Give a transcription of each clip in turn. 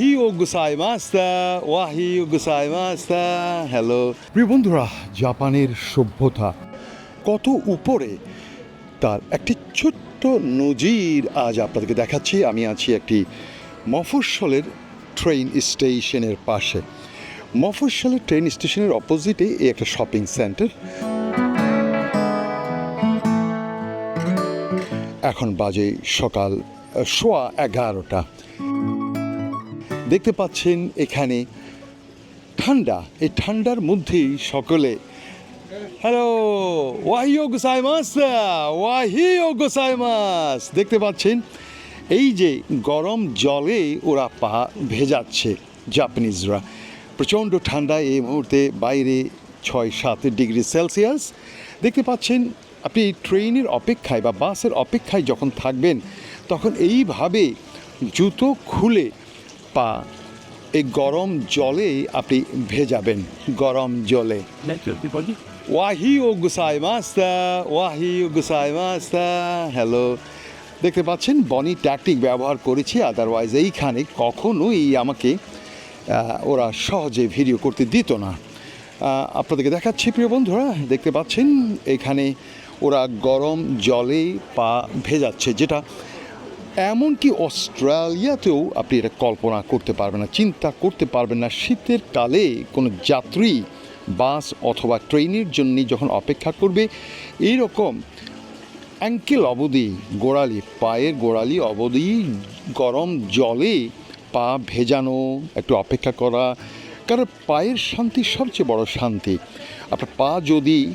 ও গুসাই মাস্তা, ওয়াহি ও গুসাই মাস্তা, হ্যালো। প্রিয় বন্ধুরা, জাপানের সভ্যতা কত উপরে, তার একটি ছোট্ট নজির আজ আপনাদেরকে দেখাচ্ছি। আমি আছি একটি মফস্বলের ট্রেন স্টেশনের পাশে। মফস্বলের ট্রেন স্টেশনের অপোজিটে এই একটা শপিং সেন্টার। এখন বাজে সকাল সোয়া এগারোটা। দেখতে পাচ্ছেন এখানে ঠান্ডা। এই ঠান্ডার মধ্যেই সকলে হ্যালো ওয়াহিও গোসাইমাস ওয়াহিও গোসাইমাস দেখতে পাচ্ছেন, এই যে গরম জলে ওরা পা ভেজাচ্ছে জাপানিজরা প্রচণ্ড ঠান্ডা এই মুহূর্তে বাইরে ছয় সাত ডিগ্রি সেলসিয়াস। দেখতে পাচ্ছেন, আপনি ট্রেনের অপেক্ষায় বা বাসের অপেক্ষায় যখন থাকবেন, তখন এইভাবে জুতো খুলে পা, এই গরম জলে আপনি ভেজাবেন, গরম জলে। ওয়াহি ও গুসাই মাস্তা, ওয়াহি ও গুসাই মাস্তা, হ্যালো। দেখতে পাচ্ছেন, বনি ট্যাকটিক ব্যবহার করেছি আদারওয়াইজ এইখানে কখনোই আমাকে ওরা সহজে ভিডিও করতে দিত না। আপনাদেরকে দেখাচ্ছি, প্রিয় বন্ধুরা, দেখতে পাচ্ছেন, এখানে ওরা গরম জলে পা ভেজাচ্ছে, যেটা এমনকি অস্ট্রেলিয়াতেও আপনি এটা কল্পনা করতে পারবেন না, চিন্তা করতে পারবেন না। শীতের কালে কোনো যাত্রী, বাস অথবা ট্রেনের জন্য যখন অপেক্ষা করবে, এইরকম অ্যাঙ্কেল অবধি, গোড়ালি, পায়ের গোড়ালি অবধি গরম জলে পা ভেজানো, একটু অপেক্ষা করা, কারণ পায়ের শান্তি সবচেয়ে বড় শান্তি। আপনার পা যদি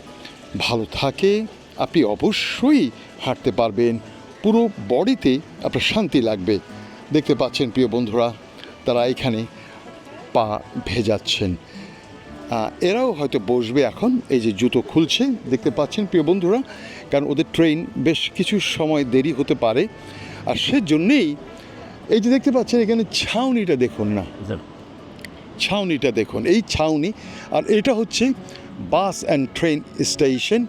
ভালো থাকে, আপনি অবশ্যই হাঁটতে পারবেন। পুরো বডিতে আপনার শান্তি লাগবে। দেখতে পাচ্ছেন প্রিয় বন্ধুরা তারা এখানে পা ভেজাচ্ছেন। এরাও হয়তো বসবে এখন এই যে জুতো খুলছে দেখতে পাচ্ছেন প্রিয় বন্ধুরা কারণ ওদের ট্রেন বেশ কিছু সময় দেরি হতে পারে। আর সেজন্যেই এই যে দেখতে পাচ্ছেন এখানে ছাউনিটা দেখুন না। ছাউনিটা দেখুন এই ছাউনি। আর এটা হচ্ছে bus and train station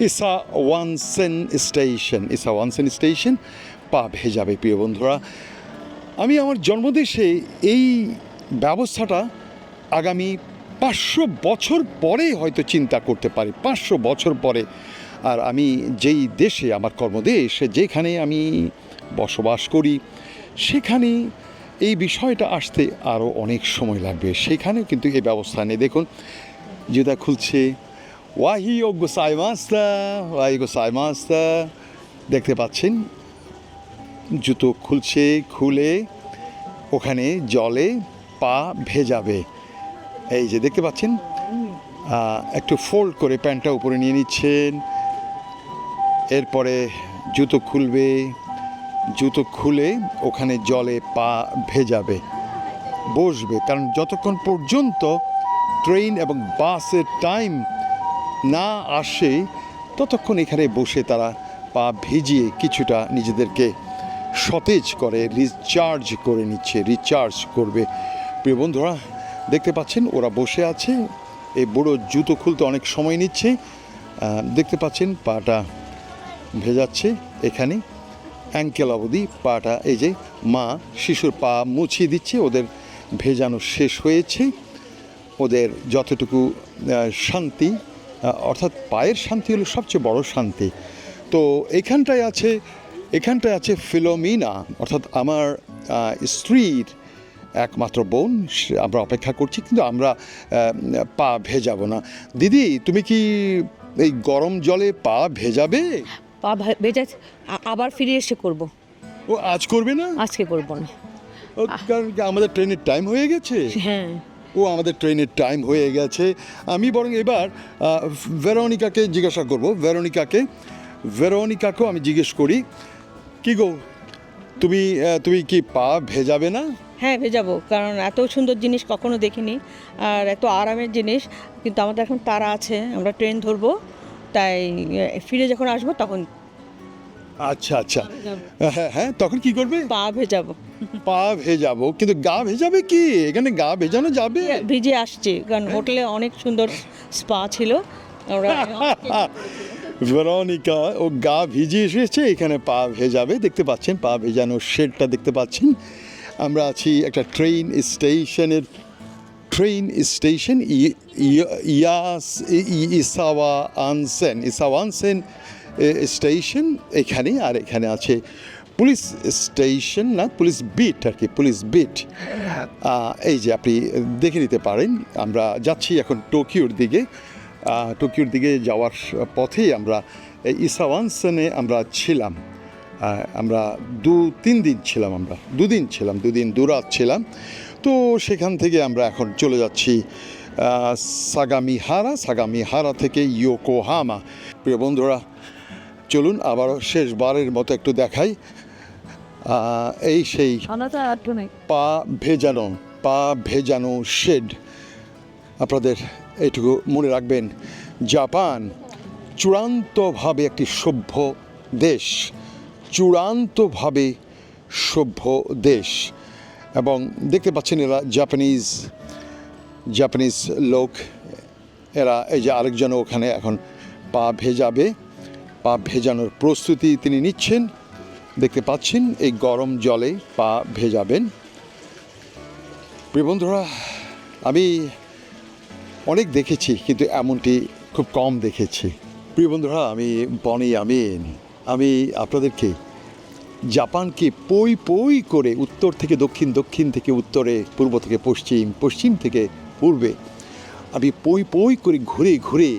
Isawa Onsen station, Isawa Onsen station পা ভেজাবে প্রিয় বন্ধুরা। আমি আমার জন্মদেশে এই ব্যবস্থাটা আগামী পাঁচশো বছর পরে হয়তো চিন্তা করতে পারি, পাঁচশো বছর পরে। আর আমি যেই দেশে, আমার কর্মদেশ, যেখানে আমি বসবাস করি, সেখানে এই বিষয়টা আসতে আরও অনেক সময় লাগবে। সেখানেও কিন্তু এই ব্যবস্থা নেই। দেখুন, জুতা খুলছে ওয়াহি ও গোসাই মাস্তা ওয়াহি গোসাই মাস্তা দেখতে পাচ্ছেন, জুতো খুলছে, খুলে, ওখানে জলে পা ভেজাবে। এই যে দেখতে পাচ্ছেন একটু ফোল্ড করে প্যান্টটা উপরে নিয়ে নিচ্ছেন, এরপরে জুতো খুলবে, জুতো খুলে ওখানে জলে পা ভেজাবে, বসবে। কারণ যতক্ষণ পর্যন্ত ট্রেন এবং বাসের টাইম না আসে ততক্ষণ এখানে বসে তারা পা ভিজিয়ে কিছুটা নিজেদেরকে সতেজ করে রিচার্জ করে নিচ্ছে রিচার্জ করবে। প্রিয় বন্ধুরা, দেখতে পাচ্ছেন, ওরা বসে আছে। এই বুড়ো জুতো খুলতে অনেক সময় নিচ্ছে। দেখতে পাচ্ছেন, পাটা ভেজাচ্ছে। এখানে অ্যাঙ্কেল অবধি পাটা, এই যে মা শিশুর পা মুছিয়ে দিচ্ছে, ওদের ভেজানো শেষ হয়েছে। ওদের যতটুকু শান্তি অর্থাৎ পায়ের শান্তি হলো সবচেয়ে বড় শান্তি। তো এখানটায় আছে এখানটায় আছে ফিলোমিনা অর্থাৎ আমার স্ত্রীর একমাত্র বোন আমরা অপেক্ষা করছি কিন্তু আমরা পা ভেজাবো না। দিদি তুমি কি এই গরম জলে পা ভেজাবে? পা ভেজা আবার ফিরে এসে করব। ও আজ করবে না? আজকে করব না। কারণ আমাদের ট্রেনের টাইম হয়ে গেছে? হ্যাঁ। ও আমাদের ট্রেনের টাইম হয়ে গেছে। আমি বরং এবার ভেরোনিকাকে জিজ্ঞাসা করব। ভেরোনিকাকে, ভেরোনিকাকেও আমি জিজ্ঞেস করি, কি গো, তুমি তুমি কি পা ভেজাবে না? হ্যাঁ ভেজাবো, কারণ এত সুন্দর জিনিস কখনো দেখিনি। আর এত আরামের জিনিস, কিন্তু আমাদের এখন তারা আছে, আমরা ট্রেন ধরবো। তাই ফিরে যখন আসব, তখন আচ্ছা আচ্ছা। হ্যাঁ হ্যাঁ তখন কি করবে? পা ভেজাবো। পা ভেজাবো। কিন্তু গা ভেজাবে কি? এখানে গা ভেজানো যাবে? ভিজে আসছে। কারণ হোটেলে অনেক সুন্দর স্পা ছিল। আমরা ভেরোনিকা ও গা ভিজে এসেছে এখানে পা ভেজাবে। দেখতে পাচ্ছেন পা ভেজানোর শেডটা দেখতে পাচ্ছেন। আমরা আছি একটা ট্রেন স্টেশনের train station yes Isawa Onsen Isawa Onsen station এখানে, আর এখানে আছে পুলিশ স্টেশন না পুলিশ বিট আর কি পুলিশ বিট এই যে আপনি দেখে নিতে পারেন, আমরা যাচ্ছি এখন টোকিওর দিকে। টোকিওর দিকে যাওয়ার পথেই আমরা ইসাওয়ানসেনে আমরা ছিলাম। আমরা দু, তিন দিন ছিলাম আমরা, দুদিন ছিলাম, দুদিন দুরাত ছিলাম। তো সেখান থেকে আমরা এখন চলে যাচ্ছি সাগামিহারা সাগামিহারা থেকে ইয়োকোহামা। প্রিয় বন্ধুরা চলুন আবারও শেষবারের মতো একটু দেখাই। এই সেই পা ভেজানো পা ভেজানো শেড আপনাদের এইটুকু মনে রাখবেন জাপান চূড়ান্তভাবে একটি সভ্য দেশ চূড়ান্তভাবে সভ্য দেশ। এবং দেখতে পাচ্ছেন এরা জাপানিজ জাপানিজ লোক। এরা এই যে আরেকজন ওখানে এখন পা ভেজাবে। পা ভেজানোর প্রস্তুতি তিনি নিচ্ছেন। দেখতে পাচ্ছেন, এই গরম জলে পা ভেজাবেন। প্রিয় বন্ধুরা, আমি অনেক দেখেছি, কিন্তু এমনটি খুব কম দেখেছি। প্রিয় বন্ধুরা, আমি বনি আমিন। আমি আপনাদেরকে জাপানকে পই পই করে উত্তর থেকে দক্ষিণ দক্ষিণ থেকে উত্তরে, পূর্ব থেকে পশ্চিম পশ্চিম থেকে পূর্বে, আমি পই পই করে ঘুরে ঘুরে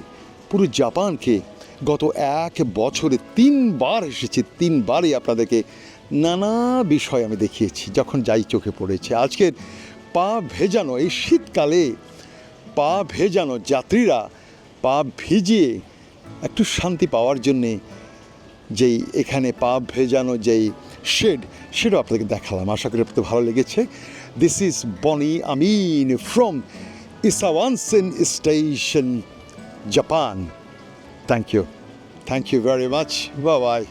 পুরো জাপানকে গত এক বছরে তিনবার এসেছি, তিনবারই আপনাদেরকে নানা বিষয় আমি দেখিয়েছি, যখন যাই চোখে পড়েছে। আজকের পা ভেজানো, এই শীতকালে পা ভেজানো যাত্রীরা পা ভিজিয়ে একটু শান্তি পাওয়ার জন্যে যেই এখানে পা ভেজানো যেই শেড, সেটাও আপনাদেরকে দেখালাম। আশা করি আপনাদের ভালো লেগেছে। This is Boni Amin from Isawa Onsen station Japan Thank you. Thank you very much. Bye bye.